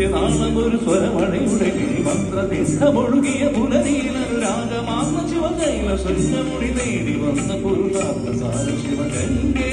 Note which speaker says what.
Speaker 1: ദിവ്യനാളം സ്വരമഴയുടെ സ്വരമഴയുടെ കിഴിമന്ത്രതിഷ്ഠമൊഴുകിയ പുനരീലനുരാഗമാർന്ന ശിവകൈല സ്വന്തമുടി നേടി വന്ന പുരുഷാർത്ഥ സാര ശിവഗംഗേ